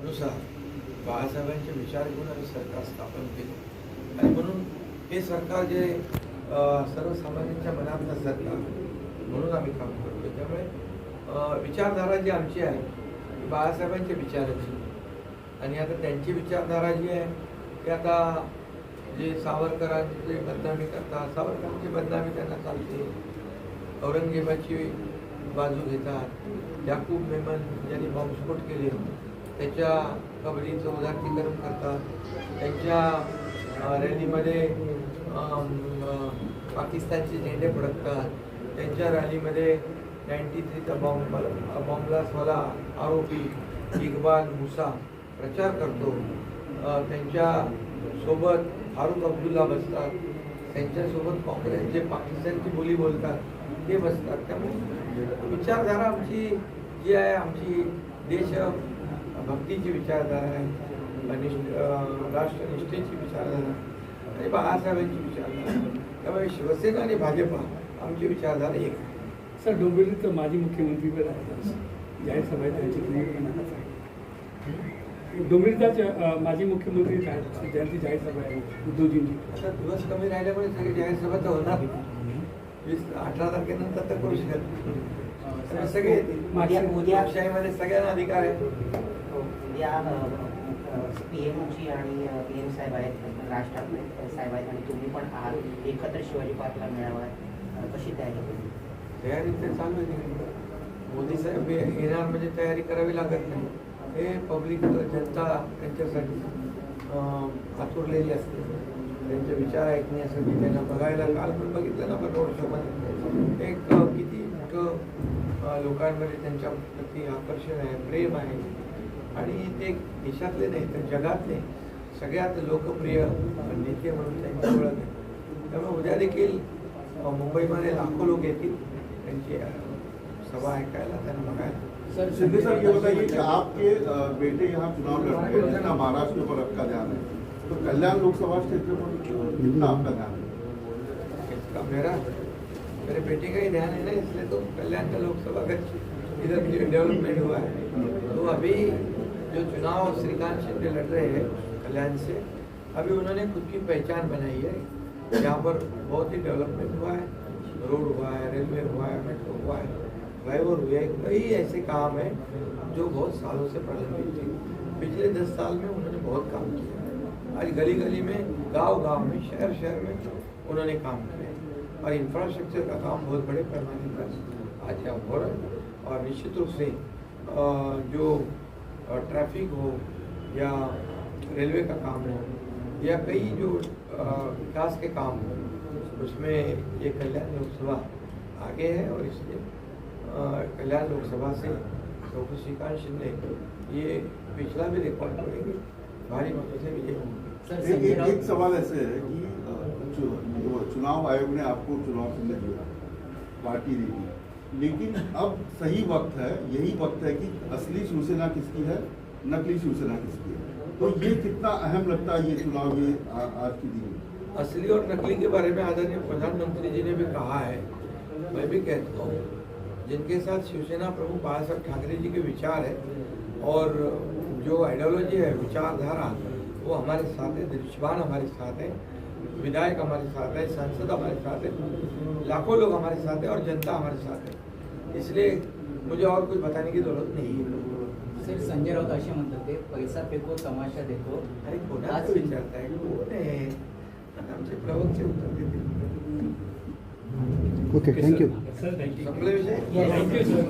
अनुसार बाळासाहेबांचे विचार घेऊन आम्ही सरकार स्थापन केलं. आणि म्हणून हे सरकार जे सर्वसामान्यांच्या मनातलं सरकार म्हणून आम्ही काम करतो त्यामुळे विचारधारा जी आमची आहे ती बाळासाहेबांच्या विचाराची आणि आता त्यांची विचारधारा जी आहे ती आता जे सावरकरांची बदनामी करतात सावरकरांची बदनामी त्यांना चालते. औरंगजेबाची बाजू घेतात. याकूब मेमन ज्यांनी बॉम्बस्फोट केले. त्याच्या कबरीचं उदात्तीकरण करतात. त्यांच्या रॅलीमध्ये पाकिस्तानचे झेंडे फडकतात. त्यांच्या रॅलीमध्ये नाईन्टी थ्रीचा बॉम्ब बॉम्बलासवाला आरोपी इक्बाल मुसा प्रचार करतो. त्यांच्यासोबत फारुख अब्दुल्ला बसतात. त्यांच्यासोबत काँग्रेस जे पाकिस्तानची बोली बोलतात ते बसतात. त्यामुळे विचारधारा आमची जी आहे आमची देश भक्तीची विचारधारा आहे निष्ठ राष्ट्रनिष्ठेची विचारधारा आणि बाळासाहेबांची विचारधारा त्यामुळे शिवसेना आणि भाजपा आमची विचारधारा एक आहे सर डोंबिवलीत माजी मुख्यमंत्री पण आहेत जाहीर सभा आहे त्यांची आहात आहे. डोंबिवलीचा माजी मुख्यमंत्री त्यांची जाहीर सभा आहे उद्धवजींची आता दिवस कमी राहिल्यामुळे सगळी जाहीर सभा तर होणार वीस अठरा तारखेनंतर तर करू शकत. सगळे. उद्या- लोकशाहीमध्ये सगळ्यांना अधिकार आहे या पी एमची आणि पी एम साहेब आहेत राज ठाकरे साहेब आहेत आणि तुम्ही पण आहात. एकत्र शिवाजी पार्कला मिळावा. आहे. कशी तयारी केली? तयारी तर चालू आहे मोदी साहेब येणार म्हणजे तयारी करावी लागत नाही. हे पब्लिक जनता त्यांच्यासाठी आतुरलेली असते. त्यांचे विचार ऐकण्यासाठी त्यांना बघायला काल पण बघितलं ना आपण रोड शोमध्ये एक किती मोठं लोकांमध्ये त्यांच्या प्रती आकर्षण आहे प्रेम आहे. आणि ते देशातले नाही तर जगातले सगळ्यात लोकप्रिय नेते म्हणून त्यांची ओळख आहे. त्यामुळे उद्या देखील मुंबईमध्ये लाखो लोक येतील त्यांची सभा ऐकायला त्यांना बघायला. सिद्धि सर ये बताइए कि आपके बेटे यहाँ चुनाव लड़ रहे हैं जिसका महाराष्ट्र पर आपका ध्यान है। तो कल्याण लोकसभा क्षेत्र पर कितना आपका ध्यान है? इसका मेरा मेरे बेटे का ही ध्यान है ना इसलिए तो कल्याण का लोकसभा का इधर डेवलपमेंट हुआ है। अभी जो चुनाव श्रीकांत शिंदे लड़ रहे हैं कल्याण से, अभी उन्होंने खुद की पहचान बनाई है। यहाँ पर बहुत ही डेवलपमेंट हुआ है रोड हुआ है रेलवे हुआ है मेट्रो हुआ है फ्लाईओवर हुए कई ऐसे काम हैं जो बहुत सालों से प्रलंबित थे। पिछले दस साल में उन्होंने बहुत काम किया। आज गली गली में गाँव गाँव में शहर शहर में उन्होंने काम किया और इंफ्रास्ट्रक्चर का काम बहुत बड़े पैमाने पर आज यहाँ हो रहा है। और निश्चित रूप से जो ट्रैफ़िक हो या रेलवे का काम हो या कई जो विकास के काम हो उसमें ये कल्याण लोकसभा आगे है और इसलिए कल्याण लोकसभा से डॉक्टर श्रीकांत शिंदे ये पिछला भी रिकॉर्ड करेंगे भारी मतों से विजय होंगे। एक, एक, एक सवाल ऐसे है कि चुनाव आयोग ने आपको चुनाव चिन्ह दिया पार्टी दी थी लेकिन अब सही वक्त है, यही वक्त है कि असली शिवसेना किसकी है, नकली शिवसेना किसकी है। तो ये कितना अहम लगता है ये चुनाव ये आज की दिन असली और नकली के बारे में आदरणीय प्रधानमंत्री जी ने भी कहा है। मैं भी कहता हूँ, जिनके साथ शिवसेना प्रमुख बाला साहब ठाकरे जी के विचार है और जो आइडियोलॉजी है, विचारधारा, वो हमारे साथ है दृश्यवान हमारे साथ है। विधायक हमारे साथ है सांसद हमारे साथ है लाखों लोग हमारे साथ है और जनता हमारे साथ है। इसलिए मुझे और कुछ बताने की ज़रूरत नहीं है। सर संजय राऊत असे म्हणतात ते पैसा फेको तमाशा देखो। अरे कोणाचं विचारताय कोण आहे आमचे प्रवक्ते उत्तर देतील ओके थँक्यू सर थँक्यू संपला विषय. Thank you sir